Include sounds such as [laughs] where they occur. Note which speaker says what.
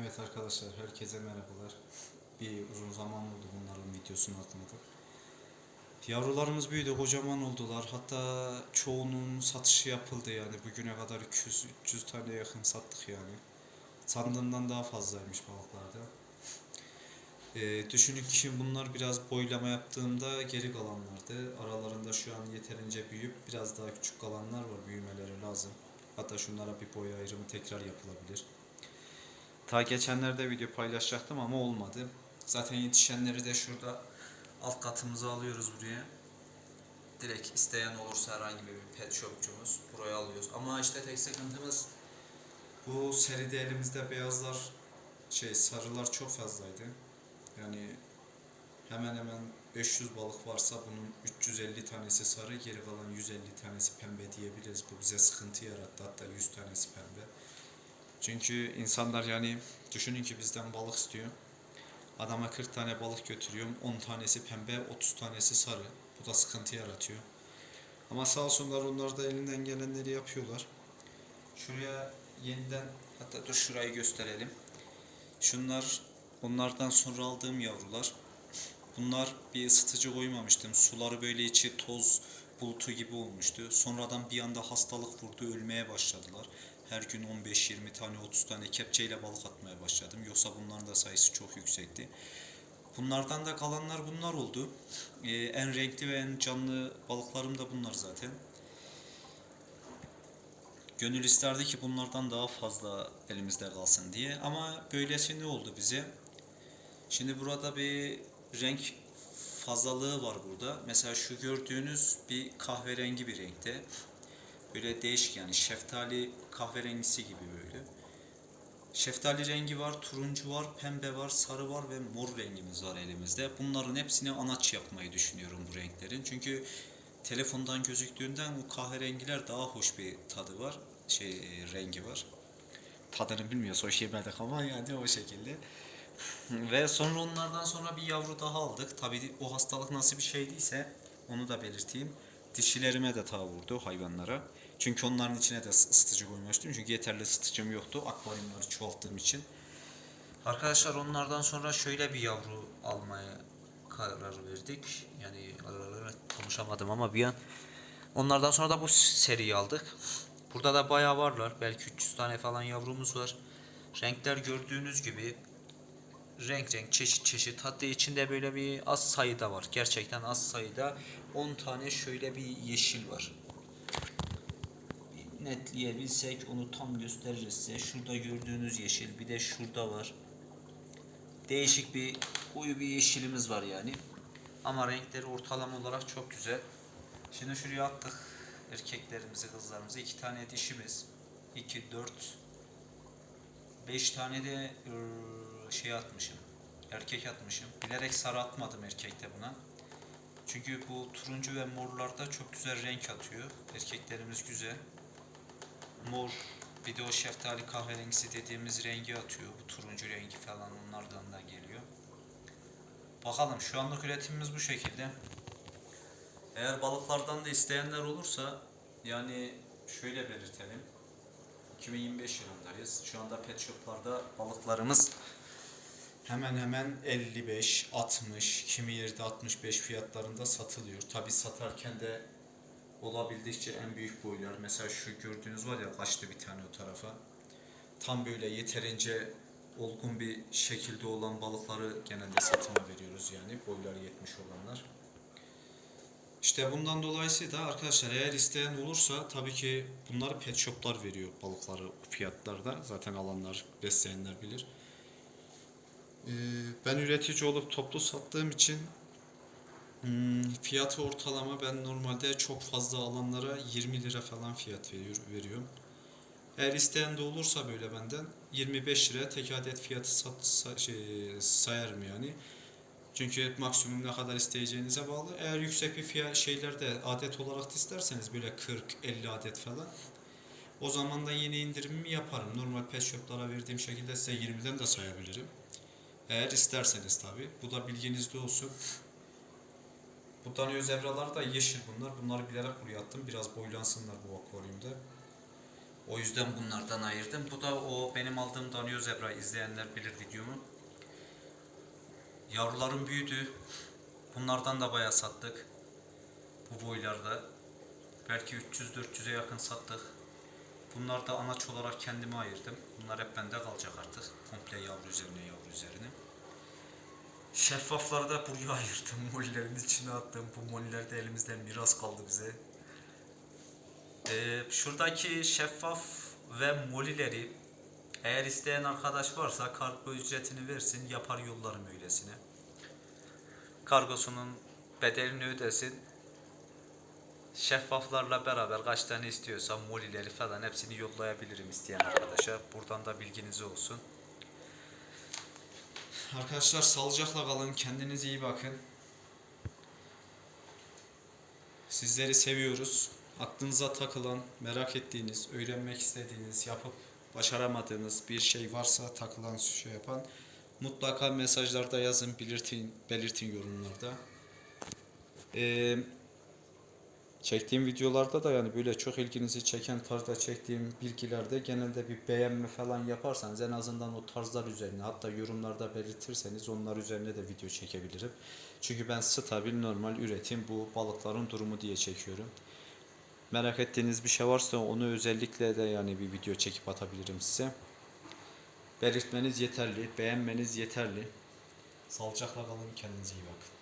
Speaker 1: Evet arkadaşlar herkese merhabalar. Bir uzun zaman oldu bunların videosunu atmadık. Yavrularımız büyüdü, kocaman oldular. Hatta çoğunun satışı yapıldı yani. Bugüne kadar 200-300 tane yakın sattık yani. Sandığımdan daha fazlaymış balıklarda. Ee, düşünün ki bunlar biraz boylama yaptığımda geri kalanlardı. Aralarında şu an yeterince büyüyüp biraz daha küçük kalanlar var. Büyümeleri lazım. Hatta şunlara bir boy ayrımı tekrar yapılabilir. Ta geçenlerde video paylaşacaktım ama olmadı. Zaten yetişenleri de şurada alt katımıza alıyoruz buraya. Direkt isteyen olursa herhangi bir pet shopçumuz buraya alıyoruz. Ama işte tek sıkıntımız bu seride elimizde beyazlar şey sarılar çok fazlaydı. Yani hemen hemen 500 balık varsa bunun 350 tanesi sarı, geri kalan 150 tanesi pembe diyebiliriz. Bu bize sıkıntı yarattı. Hatta 100 tanesi pembe. Çünkü insanlar yani düşünün ki bizden balık istiyor. Adama 40 tane balık götürüyorum. 10 tanesi pembe, 30 tanesi sarı. Bu da sıkıntı yaratıyor. Ama sağ olsunlar onlar da elinden gelenleri yapıyorlar. Şuraya yeniden hatta dur şurayı gösterelim. Şunlar onlardan sonra aldığım yavrular. Bunlar bir ısıtıcı koymamıştım. Suları böyle içi toz bulutu gibi olmuştu. Sonradan bir anda hastalık vurdu, ölmeye başladılar. Her gün 15-20 tane, 30 tane kepçeyle balık atmaya başladım. Yoksa bunların da sayısı çok yüksekti. Bunlardan da kalanlar bunlar oldu. Ee, en renkli ve en canlı balıklarım da bunlar zaten. Gönül isterdi ki bunlardan daha fazla elimizde kalsın diye. Ama böylesi ne oldu bize? Şimdi burada bir renk fazlalığı var burada. Mesela şu gördüğünüz bir kahverengi bir renkte. Böyle değişik yani şeftali kahverengisi gibi böyle. Şeftali rengi var, turuncu var, pembe var, sarı var ve mor rengimiz var elimizde. Bunların hepsini anaç yapmayı düşünüyorum bu renklerin. Çünkü telefondan gözüktüğünden bu kahverengiler daha hoş bir tadı var. Şey e, rengi var. Tadını bilmiyoruz hoş yemedik ama yani o şekilde. [laughs] Ve sonra onlardan sonra bir yavru daha aldık. Tabii o hastalık nasıl bir şeydiyse onu da belirteyim. Dişilerime de ta vurdu hayvanlara. Çünkü onların içine de ısıtıcı koymuştum. Çünkü yeterli ısıtıcım yoktu akvaryumları çoğalttığım için. Arkadaşlar onlardan sonra şöyle bir yavru almaya karar verdik. Yani konuşamadım ama bir an. Onlardan sonra da bu seriyi aldık. Burada da bayağı varlar. Belki 300 tane falan yavrumuz var. Renkler gördüğünüz gibi renk renk çeşit çeşit hatta içinde böyle bir az sayıda var. Gerçekten az sayıda 10 tane şöyle bir yeşil var. Netleyebilsek onu tam gösteririz size. Şurada gördüğünüz yeşil bir de şurada var. Değişik bir koyu bir yeşilimiz var yani. Ama renkleri ortalama olarak çok güzel. Şimdi şuraya attık erkeklerimizi kızlarımızı. iki tane dişimiz. 2, 4, 5 tane de ıı, şey atmışım. Erkek atmışım. Bilerek sarı atmadım erkekte buna. Çünkü bu turuncu ve morlarda çok güzel renk atıyor. Erkeklerimiz güzel. Mor bir de o şeftali kahverengisi dediğimiz rengi atıyor. Bu turuncu rengi falan onlardan da geliyor. Bakalım şu anlık üretimimiz bu şekilde. Eğer balıklardan da isteyenler olursa yani şöyle belirtelim. 2025 yılındayız. Şu anda pet shoplarda balıklarımız hemen hemen 55, 60, kimi yerde 65 fiyatlarında satılıyor. Tabi satarken de olabildikçe en büyük boylar. Mesela şu gördüğünüz var ya kaçtı bir tane o tarafa. Tam böyle yeterince olgun bir şekilde olan balıkları genelde satıma veriyoruz yani. Boyları 70 olanlar. İşte bundan dolayısıyla arkadaşlar eğer isteyen olursa tabii ki bunları pet shoplar veriyor balıkları bu fiyatlarda. Zaten alanlar, besleyenler bilir. Ee, ben üretici olup toplu sattığım için hmm, fiyatı ortalama ben normalde çok fazla alanlara 20 lira falan fiyat veriyor, veriyorum. Eğer isteyen de olursa böyle benden 25 liraya tek adet fiyatı sat, sa- şey, sayarım yani. Çünkü maksimum ne kadar isteyeceğinize bağlı. Eğer yüksek bir fiyat şeylerde adet olarak isterseniz böyle 40-50 adet falan o zaman da yeni indirimimi yaparım. Normal pet shoplara verdiğim şekilde size 20'den de sayabilirim. Eğer isterseniz tabi. Bu da bilginizde olsun. Bu danıyor zebralar da yeşil bunlar. Bunları bilerek buraya attım. Biraz boylansınlar bu akvaryumda. O yüzden bunlardan ayırdım. Bu da o benim aldığım Danio Zebra izleyenler bilir videomu. Yavrularım büyüdü. Bunlardan da bayağı sattık. Bu boylarda. Belki 300-400'e yakın sattık. Bunlar da anaç olarak kendime ayırdım. Bunlar hep bende kalacak artık. Komple yavru üzerine yavru üzerine. Şeffafları da buraya [laughs] ayırdım. Mollerin içine attım. Bu moller de elimizden miras kaldı bize. Ee, şuradaki şeffaf ve molileri eğer isteyen arkadaş varsa kargo ücretini versin yapar yollarım öylesine. Kargosunun bedelini ödesin. Şeffaflarla beraber kaç tane istiyorsa molileri falan hepsini yollayabilirim isteyen arkadaşa. Buradan da bilginiz olsun. Arkadaşlar sağlıcakla kalın. Kendinize iyi bakın. Sizleri seviyoruz. Aklınıza takılan, merak ettiğiniz, öğrenmek istediğiniz, yapıp başaramadığınız bir şey varsa takılan şey yapan mutlaka mesajlarda yazın, belirtin, belirtin yorumlarda. Ee, çektiğim videolarda da yani böyle çok ilginizi çeken tarzda çektiğim bilgilerde genelde bir beğenme falan yaparsanız en azından o tarzlar üzerine hatta yorumlarda belirtirseniz onlar üzerine de video çekebilirim. Çünkü ben stabil normal üretim bu balıkların durumu diye çekiyorum. Merak ettiğiniz bir şey varsa onu özellikle de yani bir video çekip atabilirim size. Belirtmeniz yeterli, beğenmeniz yeterli. Sağlıcakla kalın, kendinize iyi bakın.